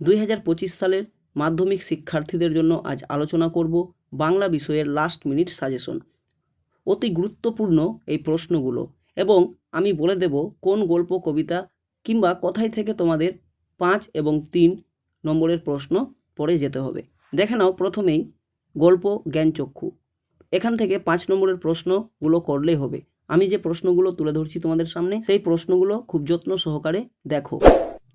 দুই হাজার পঁচিশ সালের মাধ্যমিক শিক্ষার্থীদের জন্য আজ আলোচনা করব বাংলা বিষয়ের লাস্ট মিনিট সাজেশন অতি গুরুত্বপূর্ণ এই প্রশ্নগুলো এবং আমি বলে দেব কোন গল্প, কবিতা কিংবা কথাই থেকে তোমাদের পাঁচ এবং তিন নম্বরের প্রশ্ন পড়ে যেতে হবে। দেখে নাও প্রথমেই গল্প জ্ঞানচক্ষু এখান থেকে পাঁচ নম্বরের প্রশ্নগুলো করলেই হবে। আমি যে প্রশ্নগুলো তুলে ধরছি তোমাদের সামনে, সেই প্রশ্নগুলো খুব যত্ন সহকারে দেখো।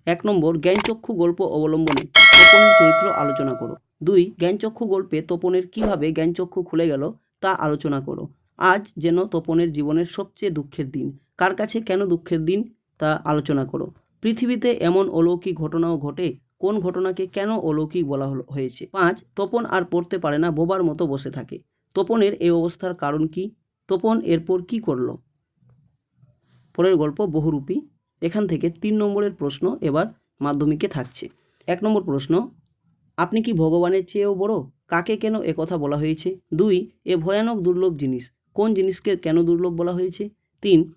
এক নম্বর, জ্ঞানচক্ষু গল্প অবলম্বনে তপনের চরিত্র আলোচনা করো। দুই, জ্ঞানচক্ষু গল্পে তপনের কীভাবে জ্ঞানচক্ষু খুলে গেল তা আলোচনা করো। আজ যেন তপনের জীবনের সবচেয়ে দুঃখের দিন। কার কাছে কেন দুঃখের দিন? তা আলোচনা করো। পৃথিবীতে এমন অলৌকিক ঘটনাও ঘটে, কোন ঘটনাকে কেন অলৌকিক বলা হয়েছে? পাঁচ, তপন আর পড়তে পারে না, বোবার মতো বসে থাকে। তপনের এই অবস্থার কারণ কি? তপন এরপর কি করল? পরের গল্প বহুরূপী। এখান থেকে তিন নম্বরের প্রশ্ন এবার মাধ্যমিকে থাকছে। এক নম্বর প্রশ্ন, আপনি কি ভগবানের চেয়েও বড়? কাকে কেন একথা বলা হয়েছে? দুই, এ ভয়ানক দুর্লভ জিনিস, কোন জিনিসকে কেন দুর্লভ বলা হয়েছে? তিন,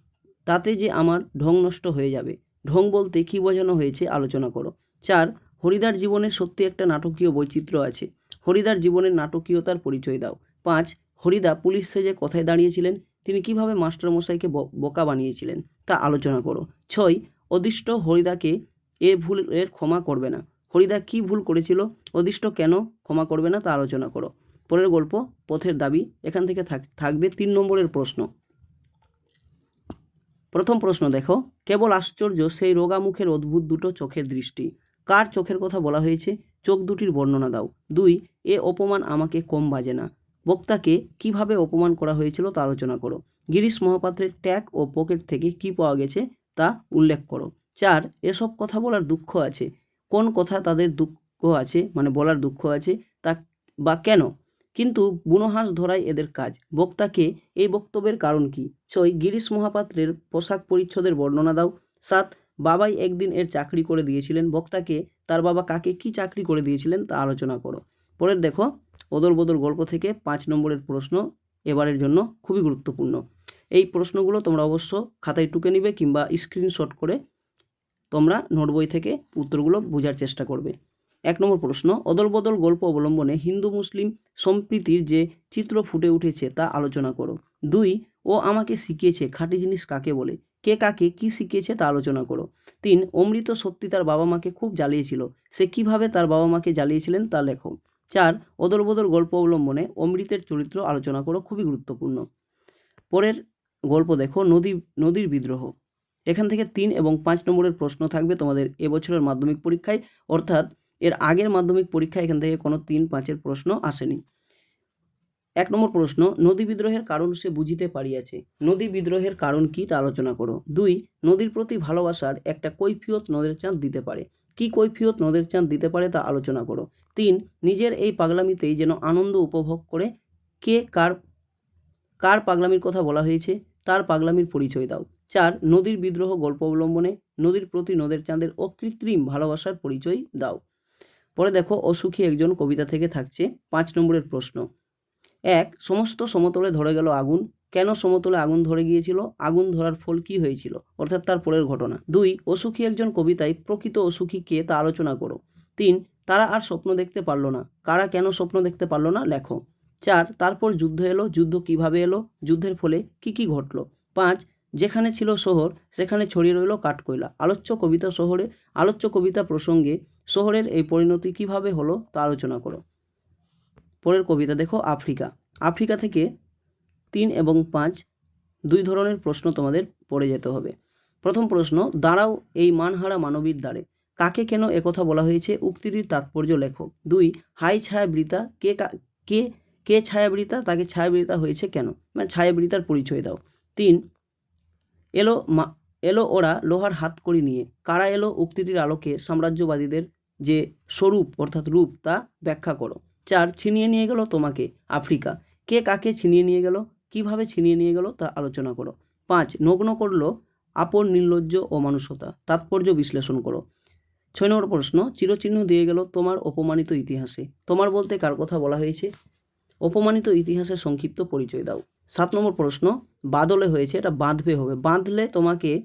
তাতে যে আমার ঢং নষ্ট হয়ে যাবে। ঢং বলতে কী বোঝানো হয়েছে আলোচনা করো। চার, হরিদার জীবনের সত্যি একটা নাটকীয় বৈচিত্র্য আছে। হরিদার জীবনের নাটকীয়তার পরিচয় দাও। পাঁচ, হরিদা পুলিশ সেজে কথায় দাঁড়িয়েছিলেন? তিনি কীভাবে মাস্টারমশাইকে বোকা বানিয়েছিলেন, তা আলোচনা করো। ছয়, অদিষ্ট হরিদাকে এ ভুলের ক্ষমা করবে না। হরিদা কি ভুল করেছিল, অদিষ্ট কেন ক্ষমা করবে না, তা আলোচনা করো। পরের গল্প, পথের দাবি, এখান থেকে থাক- থাকবে তিন নম্বরের প্রশ্ন। প্রথম প্রশ্ন দেখো, কেবল আশ্চর্য সেই রোগা মুখের অদ্ভুত দুটো চোখের দৃষ্টি। কার চোখের কথা বলা হয়েছে, চোখ দুটির বর্ণনা দাও। দুই, এ অপমান আমাকে কম বাজে না। বক্তাকে কীভাবে অপমান করা হয়েছিল তা আলোচনা করো। গিরিশ মহাপাত্রের ট্যাগ ও পকেট থেকে কি পাওয়া গেছে তা উল্লেখ করো। চার, এসব কথা বলার দুঃখ আছে। কোন কথা তাদের দুঃখ আছে মানে বলার দুঃখ আছে তা বা কেন? কিন্তু বুনোহাঁস ধরাই এদের কাজ। বক্তাকে এই বক্তব্যের কারণ কি? ছয়, গিরিশ মহাপাত্রের পোশাক পরিচ্ছদের বর্ণনা দাও। সাত, বাবাই একদিন এর চাকরি করে দিয়েছিলেন। বক্তাকে তার বাবা কাকে কি চাকরি করে দিয়েছিলেন তা আলোচনা করো। পরের দেখো অদল বদল গল্প থেকে পাঁচ নম্বরের প্রশ্ন এবারের জন্য খুবই গুরুত্বপূর্ণ। এই প্রশ্নগুলো তোমরা অবশ্য খাতায় টুকে নিবে কিংবা স্ক্রিনশট করে তোমরা নোট বই থেকে উত্তরগুলো বোঝার চেষ্টা করবে। এক নম্বর প্রশ্ন অদল বদল গল্প অবলম্বনে হিন্দু মুসলিম সম্প্রীতির যে চিত্র ফুটে উঠেছে তা আলোচনা করো। দুই, ও আমাকে শিখিয়েছে খাঁটি জিনিস কাকে বলে, কে কাকে কি শিখিয়েছে তা আলোচনা করো। তিন, অমৃত সত্যি তার বাবা মাকে খুব জ্বালিয়েছিল, সে কীভাবে তার বাবা মাকে জ্বালিয়েছিলেন তা লেখো। চার অদল বদল গল্প অবলম্বনে অমৃতের চরিত্র আলোচনা করো খুবই গুরুত্বপূর্ণ। পরের গল্প দেখো, নদী, নদীর বিদ্রোহ। এখান থেকে তিন এবং পাঁচ নম্বরের প্রশ্ন থাকবে তোমাদের এবছরের মাধ্যমিক পরীক্ষায়, অর্থাৎ এর আগের মাধ্যমিক পরীক্ষায় এখান থেকে কোনো তিন, পাঁচের প্রশ্ন আসেনি। এক নম্বর প্রশ্ন, নদী বিদ্রোহের কারণ সে বুঝিতে পারিয়াছে। নদী বিদ্রোহের কারণ কি তা আলোচনা করো। দুই, নদীর প্রতি ভালোবাসার একটা কৈফিয়ত নদের চাঁদ দিতে পারে। কি কৈফিয়ত নদের চাঁদ দিতে পারে তা আলোচনা করো। তিন, নিজের এই পাগলামিতেই যেন আনন্দ উপভোগ করে কে কার কার পাগলামির কথা বলা হয়েছে, তার পাগলামির পরিচয় দাও। চার, নদীর বিদ্রোহ গল্প অবলম্বনে নদীর প্রতি নদের চাঁদের অকৃত্রিম ভালোবাসার পরিচয় দাও। পরে দেখো, অসুখী একজন কবিতা থেকে থাকছে, পাঁচ নম্বরের প্রশ্ন। এক, সমস্ত সমতলে ধরে গেল আগুন। কেন সমতলে আগুন ধরে গিয়েছিল? আগুন ধরার ফল কি হয়েছিল? অর্থাৎ তার পরের ঘটনা। দুই, অসুখী একজন কবিতায় প্রকৃত অসুখী কে তা আলোচনা করো। তিন তারা আর স্বপ্ন দেখতে পারল না। কারা কেন স্বপ্ন দেখতে পারল না, লেখো। চার, তারপর যুদ্ধ এলো, যুদ্ধ কীভাবে এলো, যুদ্ধের ফলে কি কি ঘটলো? পাঁচ, যেখানে ছিল শহর, সেখানে ছড়িয়ে রইল কাঠকয়লা। আলোচ্য কবিতা শহরে, আলোচ্য কবিতা প্রসঙ্গে শহরের এই পরিণতি কীভাবে হলো তা আলোচনা করো। পরের কবিতা দেখো, আফ্রিকা। আফ্রিকা থেকে তিন এবং পাঁচ, দুই ধরনের প্রশ্ন তোমাদের পড়ে যেতে হবে। প্রথম প্রশ্ন, দাঁড়াও এই মানহারা মানবীর দ্বারে। কাকে কেন একথা বলা হয়েছে? উক্তিটির তাৎপর্য লেখো দুই, হাই ছায়াবৃতা, কে কা- কে ছায়াবৃতা, তাকে ছায়াবৃতা হয়েছে কেন? মানে ছায়াবৃতার পরিচয় দাও। তিন, এলো মা, এলো ওরা লোহার হাতকড়ি নিয়ে। কারা এলো? উক্তিটির আলোকে সাম্রাজ্যবাদীদের যে স্বরূপ, অর্থাৎ রূপ, তা ব্যাখ্যা করো। চার, ছিনিয়ে নিয়ে গেল তোমাকে, আফ্রিকা। কে কাকে ছিনিয়ে নিয়ে গেল? কীভাবে ছিনিয়ে নিয়ে গেল? তা আলোচনা করো। পাঁচ, নগ্ন করল আপন নির্লজ্জ ও মানুষতা তাৎপর্য বিশ্লেষণ করো। ছয় নম্বর প্রশ্ন, চিরচিহ্ন দিয়ে গেল তোমার অপমানিত ইতিহাসে। তোমার বলতে কার কথা বলা হয়েছে? অপমানিত ইতিহাসের সংক্ষিপ্ত পরিচয় দাও। সাত নম্বর প্রশ্ন, বাদলে হয়েছে, এটা বাঁধবে হবে। বাঁধলে তোমাকে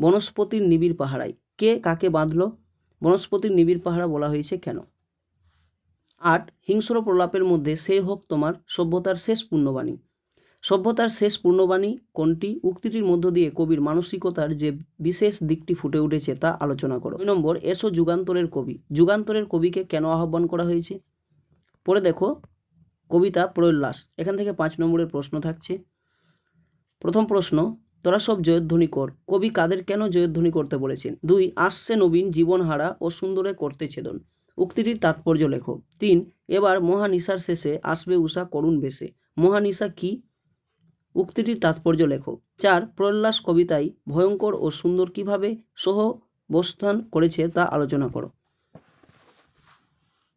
বনস্পতির নিবিড় পাহারায়। কে কাকে বাঁধলো? বনস্পতির নিবিড় পাহারা বলা হয়েছে কেন? আট, হিংস্র প্রলাপের মধ্যে সে হোক তোমার সভ্যতার শেষ পূর্ণবাণী। সভ্যতার শেষ পূর্ণবাণী কোনটি? উক্তিটির মধ্য দিয়ে কবির মানসিকতার যে বিশেষ দিকটি ফুটে উঠেছে তা আলোচনা করো। দুই নম্বর, এসো যুগান্তরের কবি। যুগান্তরের কবিকে কেন আহ্বান করা হয়েছে? পরে দেখো, কবিতা প্রয়োল্লাস এখান থেকে পাঁচ নম্বরের প্রশ্ন থাকছে। প্রথম প্রশ্ন, তোরা সব জয়ধ্বনি কর। কবি কাদের কেন জয়ধ্বনি করতে বলেছেন? দুই, আসছে নবীন জীবনহারা ও সুন্দরে করতে ছেদন। উক্তিটির তাৎপর্য লেখো। তিন, এবার মহানিশার শেষে আসবে উষা করুণ বেশে। মহানিশা কি? উক্তিটির তাৎপর্য লেখো। চার প্রহ্লাস কবিতায় ভয়ঙ্কর ও সুন্দর কীভাবে সহবস্থান করেছে তা আলোচনা করো।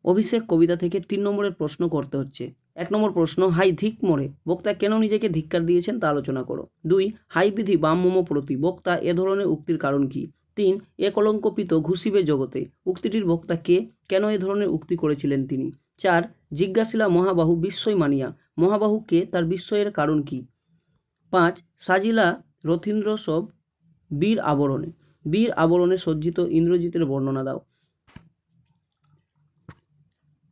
অভিষেক কবিতা থেকে তিন নম্বরের প্রশ্ন করতে হচ্ছে। এক নম্বর প্রশ্ন, হাই ধিক মোড়ে বক্তা কেন নিজেকে ধিক্কার দিয়েছেন তা আলোচনা করো। দুই, হাই বিধি বামমম প্রতি, বক্তা এ ধরনের উক্তির কারণ কি? তিন, এ কলঙ্কপিত ঘুষিবে জগতে, উক্তিটির বক্তা কে কেন এ ধরনের উক্তি করেছিলেন তিনি? চার, জিজ্ঞাসিলা মহাবাহু বিস্ময় মানিয়া, মহাবাহু কে তার বিস্ময়ের কারণ কি? পাঁচ, সাজিলা রথীন্দ্র সব বীর আবরণে। বীর আবরণে সজ্জিত ইন্দ্রজিতের বর্ণনা দাও।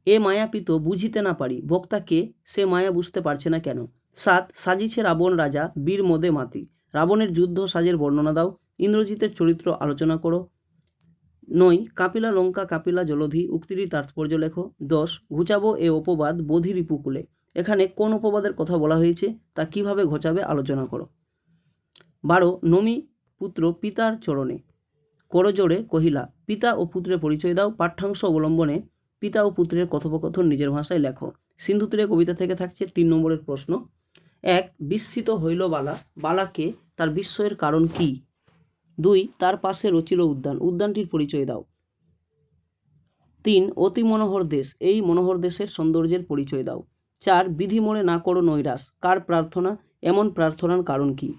এ মায়াপিত বুঝিতে না পারি, বক্তাকে সে মায়া বুঝতে পারছে না কেন? সাত, সাজিছে রাবণ রাজা, বীর মদে মাতি। রাবণের যুদ্ধ সাজের বর্ণনা দাও। ইন্দ্রজিতের চরিত্র আলোচনা করো। নয়, কাপিলা লঙ্কা, কাপিলা জলধি, উক্তিটির তাৎপর্য লেখো। দশ, ঘুচাবো এ অপবাদ বোধি রিপুকুলে এখানে কোন উপবাদের কথা বলা হয়েছে তা কীভাবে ঘোচাবে আলোচনা করো। বারো, নমি পুত্র পিতার চরণে। করজোড়ে কহিলা, পিতা ও পুত্রের পরিচয় দাও, পাঠ্যাংশ অবলম্বনে পিতা ও পুত্রের কথোপকথন নিজের ভাষায় লেখো। সিন্ধু তীরে কবিতা থেকে থাকছে তিন নম্বরের প্রশ্ন। এক, বিস্মিত হইল বালা বালাকে তার বিস্ময়ের কারণ কি? দুই, তার পাশে রচিল উদ্যান, উদ্যানটির পরিচয় দাও। তিন, অতি মনোহর দেশ, এই মনোহর দেশের সৌন্দর্যের পরিচয় দাও। চার, বিধি মোড়ে না করো নৈরাস কার প্রার্থনা? এমন প্রার্থনার কারণ কি?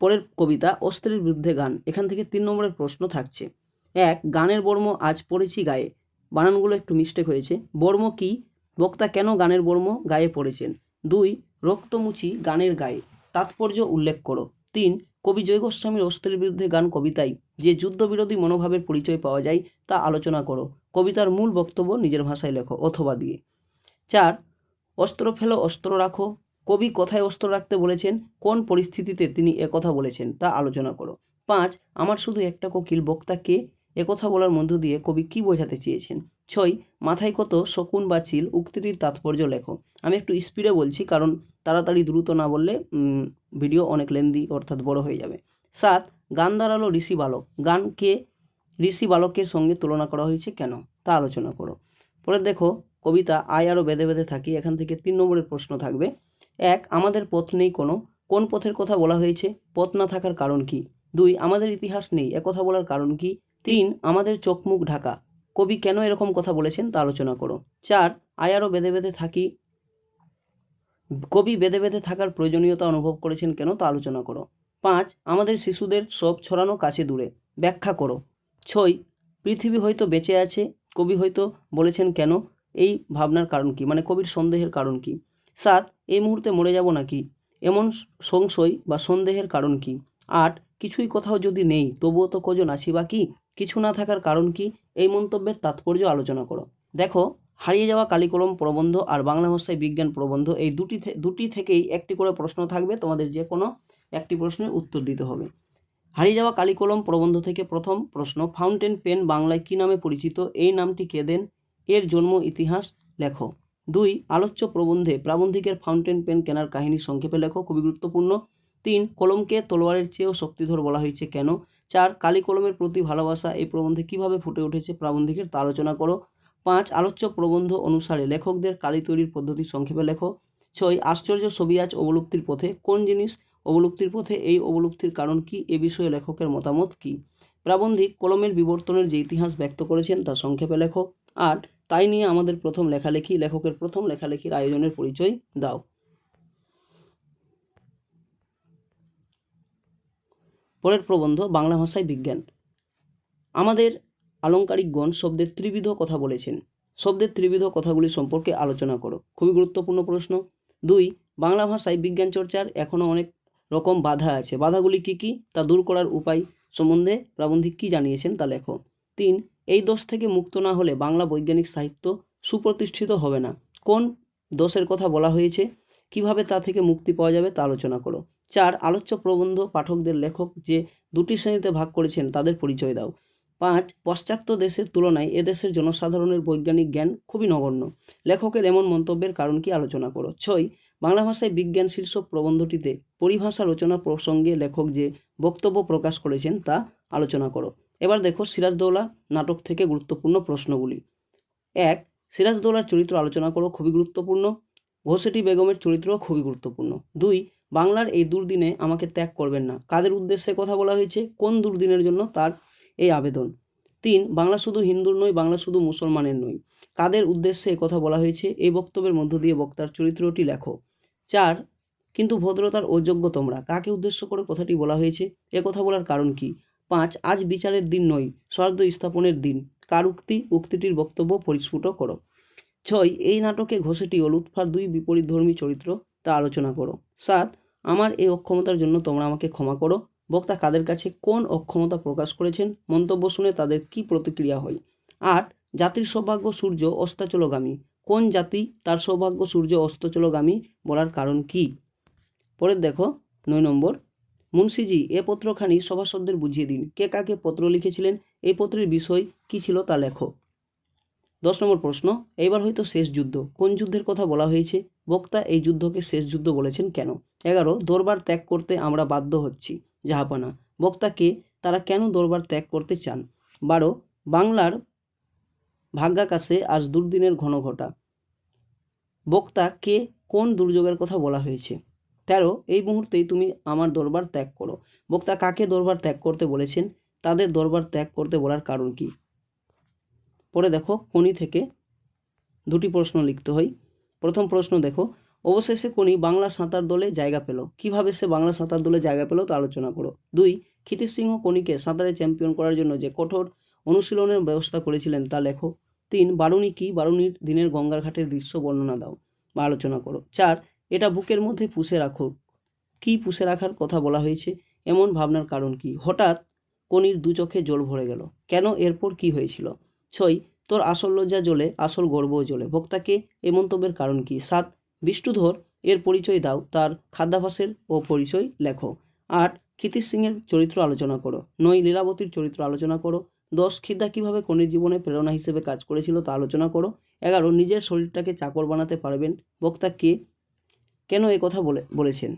পরের কবিতা অস্ত্রের বিরুদ্ধে গান। এখান থেকে তিন নম্বরের প্রশ্ন থাকছে। এক, গানের বর্ম আজ পড়েছি গায়ে। বানানগুলো একটু মিস্টেক হয়েছে। বর্ম কি? বক্তা কেন গানের বর্ম গায়ে পড়েছেন? দুই, রক্তমুচি গানের গায়ে। তাৎপর্য উল্লেখ করো। তিন কবি জয় গোস্বামীর অস্ত্রের বিরুদ্ধে গান কবিতায়। যে যুদ্ধবিরোধী মনোভাবের পরিচয় পাওয়া যায়, তা আলোচনা করো। কবিতার মূল বক্তব্য নিজের ভাষায় লেখো, অথবা দিয়ে। চার, অস্ত্র ফেলো, অস্ত্র রাখো। কবি কোথায় অস্ত্র রাখতে বলেছেন, কোন পরিস্থিতিতে তিনি একথা বলেছেন, তা আলোচনা করো। পাঁচ, আমার শুধু একটা কোকিল বক্তাকে একথা বলার মধ্য দিয়ে কবি কি বোঝাতে চেয়েছেন? ছয়, মাথায় কত শকুন বা চিল? উক্তিটির তাৎপর্য লেখো। আমি একটু স্পিডে বলছি, কারণ তাড়াতাড়ি দ্রুত না বললে ভিডিও অনেক লেন্দি অর্থাৎ বড় হয়ে যাবে। সাত, গান দাঁড়াল ঋষি বালক। গানকে ঋষি বালকের সঙ্গে তুলনা করা হয়েছে কেন? তা আলোচনা করো। পরে দেখো, কবিতা আয় আরও বেঁধে বেঁধে থাকি, এখান থেকে তিন নম্বরের প্রশ্ন থাকবে। এক, আমাদের পথ নেই কোনো। কোন পথের কথা বলা হয়েছে? পথ না থাকার কারণ কি? দুই, আমাদের ইতিহাস নেই, একথা বলার কারণ কি? তিন, আমাদের চোখ মুখ ঢাকা। কবি কেন এরকম কথা বলেছেন তা আলোচনা করো। চার আয়ারও বেঁধে বেঁধে থাকি। কবি বেঁধে বেঁধে থাকার প্রয়োজনীয়তা অনুভব করেছেন কেন তা আলোচনা করো। পাঁচ, আমাদের শিশুদের সব ছড়ানো কাছে দূরে। ব্যাখ্যা করো। ছয়, পৃথিবী হয়তো বেঁচে আছে, কবি হয়তো বলেছেন কেন, এই ভাবনার কারণ কি মানে কবির সন্দেহের কারণ কি। সাত, এই মুহূর্তে মরে যাব নাকি, এমন সংশয় বা সন্দেহের কারণ কি। আট, কিছুই কোথাও যদি নেই, তবুও তো কজন আছি বা কি? কিছু না থাকার কারণ কি? এই মন্তব্যের তাৎপর্য আলোচনা করো। দেখো, হারিয়ে যাওয়া কালিকলম প্রবন্ধ আর বাংলা ভাষায় বিজ্ঞান প্রবন্ধ এই দুটি দুটি থেকেই একটি করে প্রশ্ন থাকবে, তোমাদের যে কোনো একটি প্রশ্নের উত্তর দিতে হবে। হারিয়ে যাওয়া কালিকলম প্রবন্ধ থেকে প্রথম প্রশ্ন, ফাউন্টেন পেন বাংলায় কী নামে পরিচিত? এই নামটি কে দেন? এর জন্ম, ইতিহাস, লেখো। দুই, আলোচ্য প্রবন্ধে প্রাবন্ধিকের ফাউন্টেন পেন কেনার কাহিনী সংক্ষেপে লেখো, খুবই গুরুত্বপূর্ণ। তিন, কলমকে তলোয়ারের চেয়েও শক্তিধর বলা হয়েছে কেন? চার কালি কলমের প্রতি ভালোবাসা, এই প্রবন্ধে কীভাবে ফুটে উঠেছে প্রাবন্ধিকের, তা আলোচনা করো। পাঁচ, আলোচ্য প্রবন্ধ অনুসারে লেখকদের কালি তৈরির পদ্ধতি সংক্ষেপে লেখো। ছয়, আশ্চর্য ছবি আজ অবলুপ্তির পথে, কোন জিনিস অবলুপ্তির পথে, এই অবলুপ্তির কারণ কি, এ বিষয়ে লেখকের মতামত কি? প্রাবন্ধিক কলমের বিবর্তনের যে ইতিহাস ব্যক্ত করেছেন, তা সংক্ষেপে লেখো। আট, তাই নিয়ে আমাদের প্রথম লেখালেখি, লেখকের প্রথম লেখালেখির আয়োজনের পরিচয় দাও। পরের প্রবন্ধ বাংলা ভাষায় বিজ্ঞান। আমাদের আলংকারিকগণ শব্দের ত্রিবিধ কথা বলেছেন। শব্দের ত্রিবিধ কথাগুলি সম্পর্কে আলোচনা করো। খুবই গুরুত্বপূর্ণ প্রশ্ন। দুই, বাংলা ভাষায় বিজ্ঞান চর্চার এখনও অনেক রকম বাধা আছে। বাধাগুলি কি কি? তা দূর করার উপায় সম্বন্ধে প্রাবন্ধিক কী জানিয়েছেন তা লেখো। তিন, এই দোষ থেকে মুক্ত না হলে বাংলা বৈজ্ঞানিক সাহিত্য সুপ্রতিষ্ঠিত হবে না। কোন দোষের কথা বলা হয়েছে? কীভাবে তা থেকে মুক্তি পাওয়া যাবে তা আলোচনা করো। চার আলোচ্য প্রবন্ধ পাঠকদের লেখক যে দুটি শ্রেণীতে ভাগ করেছেন তাদের পরিচয় দাও। পাঁচ, পাশ্চাত্য দেশের তুলনায় এদেশের জনসাধারণের বৈজ্ঞানিক জ্ঞান খুবই নগণ্য। লেখকের এমন মন্তব্যের কারণ কি আলোচনা করো। ছয়, বাংলা ভাষায় বিজ্ঞান শীর্ষক প্রবন্ধটিতে পরিভাষা রচনা প্রসঙ্গে লেখক যে বক্তব্য প্রকাশ করেছেন তা আলোচনা করো। এবার দেখো সিরাজদৌলা নাটক থেকে গুরুত্বপূর্ণ প্রশ্নগুলি। এক, সিরাজদৌলার চরিত্র আলোচনা করো, খুবই গুরুত্বপূর্ণ। ঘোষেটি বেগমের চরিত্র খুবই গুরুত্বপূর্ণ। দুই বাংলার এই দুর্দিনে আমাকে ত্যাগ করবেন না। কাদের উদ্দেশ্যে কথা বলা হয়েছে? কোন দুর্দিনের জন্য তার এই আবেদন? তিন, বাংলা শুধু হিন্দুর নয়, বাংলা শুধু মুসলমানের নয়। কাদের উদ্দেশ্যে কথা বলা হয়েছে? এই বক্তব্যের মধ্য দিয়ে বক্তার চরিত্রটি লেখো। চার, কিন্তু ভদ্রতার অযোগ্য তোমরা। কাকে উদ্দেশ্য করে কথাটি বলা হয়েছে? এ কথা বলার কারণ কি? পাঁচ, আজ বিচারের দিন নয়, স্বার্থ স্থাপনের দিন। কার উক্তি? উক্তিটির বক্তব্য পরিস্ফুট করো। ছয়, এই নাটকে ঘোষেটি ও লুৎফার দুই বিপরীতধর্মী চরিত্র তা আলোচনা করো। সাত, আমার এই অক্ষমতার জন্য তোমরা আমাকে ক্ষমা করো। বক্তা কাদের কাছে কোন অক্ষমতা প্রকাশ করেছেন? মন্তব্য শুনে তাদের কি প্রতিক্রিয়া হয়? আট, জাতির সৌভাগ্য সূর্য অস্তাচলগামী। কোন জাতি তার সৌভাগ্য সূর্য অস্তচলগামী বলার কারণ কি? পরের দেখো, নয় নম্বর, মুন্সিজি, এ পত্রখানি সভাসদদের বুঝিয়ে দিন। কে কাকে পত্র লিখেছিলেন? এই পত্রের বিষয় কি ছিল তা লেখো। দশ নম্বর প্রশ্ন এইবার হয়তো শেষ যুদ্ধ। কোন যুদ্ধের কথা বলা হয়েছে? বক্তা এই যুদ্ধকে শেষ যুদ্ধ বলেছেন কেন? এগারো, দরবার ত্যাগ করতে আমরা বাধ্য হচ্ছি, জাহাপানা। বক্তাকে তারা কেন দরবার ত্যাগ করতে চান? বারো, বাংলার ভাগ্যাকাশে আজ দুর্দিনের ঘন ঘটা। বক্তা কে? কোন দুর্যোগের কথা বলা হয়েছে? তেরো, এই মুহূর্তেই তুমি আমার দরবার ত্যাগ করো। বক্তা কাকে দরবার ত্যাগ করতে বলেছেন? তাদের দরবার ত্যাগ করতে বলার কারণ কি? পরে দেখো কোনি থেকে দুটি প্রশ্ন লিখতে হয়। প্রথম প্রশ্ন দেখো, অবশেষে কোনি বাংলা সাঁতার দলে জায়গা পেল। কীভাবে সে বাংলা সাঁতার দলে জায়গা পেল তা আলোচনা করো। দুই ক্ষিতিশ সিংহ কোনিকে সাঁতারে চ্যাম্পিয়ন করার জন্য যে কঠোর অনুশীলনের ব্যবস্থা করেছিলেন তা লেখো। তিন, বারুণী কি বারুণীর দিনের গঙ্গার ঘাটের দৃশ্য বর্ণনা দাও বা আলোচনা করো। চার, এটা বুকের মধ্যে পুষে রাখো। কি পুষে রাখার কথা বলা হয়েছে? এমন ভাবনার কারণ কি? হঠাৎ কনির দু চোখে জল ভরে গেল। কেন? এরপর কি হয়েছিল? ছয় তোর আসল লজ্জা জ্বলে, আসল গর্বও জ্বলে। বক্তাকে এ মন্তব্যের কারণ কি? সাত, বিষ্ণুধর, এর পরিচয় দাও। তার খাদ্যাভাসের ও পরিচয় লেখো। আট, ক্ষিতিশ সিংয়ের চরিত্র আলোচনা করো। নয়, লীলাবতীর চরিত্র আলোচনা করো। দশ, খিদা কীভাবে কনির জীবনে প্রেরণা হিসেবে কাজ করেছিল তা আলোচনা করো। এগারো, নিজের শরীরটাকে চাকর বানাতে পারবেন। বক্তা কে? কেন এ কথা বলে, বলেছেন?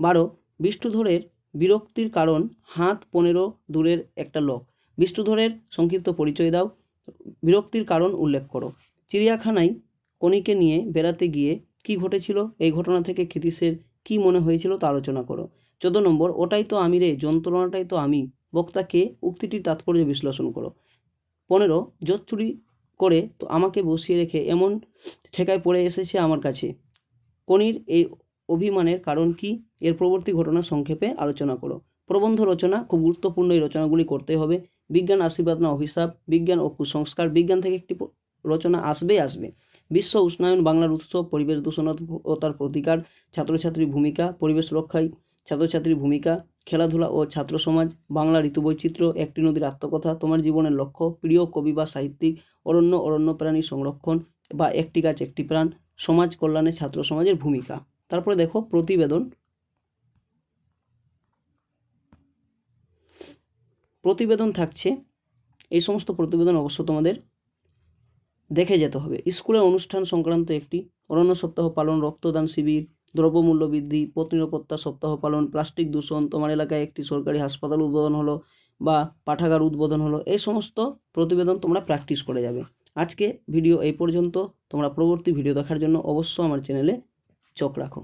বারো, বিষ্ণুধরের বিরক্তির কারণ হাত পনেরো দূরের একটা লোক। বিষ্ণুধরের সংক্ষিপ্ত পরিচয় দাও। বিরক্তির কারণ উল্লেখ করো। চিড়িয়াখানায় কণিকে নিয়ে বেড়াতে গিয়ে কি ঘটেছিল? এই ঘটনা থেকে ক্ষিতীশের কি মনে হয়েছিল তা আলোচনা করো। চোদ্দ নম্বর, ওটাই তো আমি রে, যন্ত্রণাটাই তো আমি। বক্তাকে উক্তিটির তাৎপর্য বিশ্লেষণ করো। পনেরো, জোর চুরি করে তো আমাকে বসিয়ে রেখে এমন ঠেকায় পড়ে এসেছে আমার কাছে। কনির এই অভিমানের কারণ কি? এর পরবর্তী ঘটনা সংক্ষেপে আলোচনা করো। প্রবন্ধ রচনা, খুব গুরুত্বপূর্ণ এই রচনাগুলি করতে হবে। বিজ্ঞান আশীর্বাদ না অভিশাপ, বিজ্ঞান ও কুসংস্কার, বিজ্ঞান থেকে একটি রচনা আসবেই আসবে। বিশ্ব উষ্ণায়ন, বাংলার উৎসব, পরিবেশ দূষণ ও তার প্রতিকার, ছাত্রছাত্রীর ভূমিকা, পরিবেশ রক্ষায় ছাত্রছাত্রীর ভূমিকা, খেলাধুলা ও ছাত্র সমাজ বাংলা ঋতুবৈচিত্র্য একটি নদীর আত্মকথা, তোমার জীবনের লক্ষ্য, প্রিয় কবি বা সাহিত্যিক, অরণ্য অরণ্য প্রাণী সংরক্ষণ বা একটি গাছ, একটি প্রাণ, সমাজ কল্যাণে ছাত্র সমাজের ভূমিকা। তারপরে দেখো প্রতিবেদন প্রতিবেদন থাকছে, এই সমস্ত প্রতিবেদন অবশ্য তোমাদের দেখে যেতে হবে। স্কুলের অনুষ্ঠান সংক্রান্ত একটি অরণ্য সপ্তাহ পালন, রক্তদান শিবির, দ্রব্যমূল্য বৃদ্ধি, পথ নিরাপত্তা সপ্তাহ পালন, প্লাস্টিক দূষণ, তোমার এলাকায় একটি সরকারি হাসপাতাল উদ্বোধন হলো বা পাঠাগার উদ্বোধন হলো, এই সমস্ত প্রতিবেদন তোমরা প্র্যাকটিস করে যাবে। আজকে ভিডিও এই পর্যন্ত, তোমরা পরবর্তী ভিডিও দেখার জন্য অবশ্য আমার চ্যানেলে চোখ রাখো।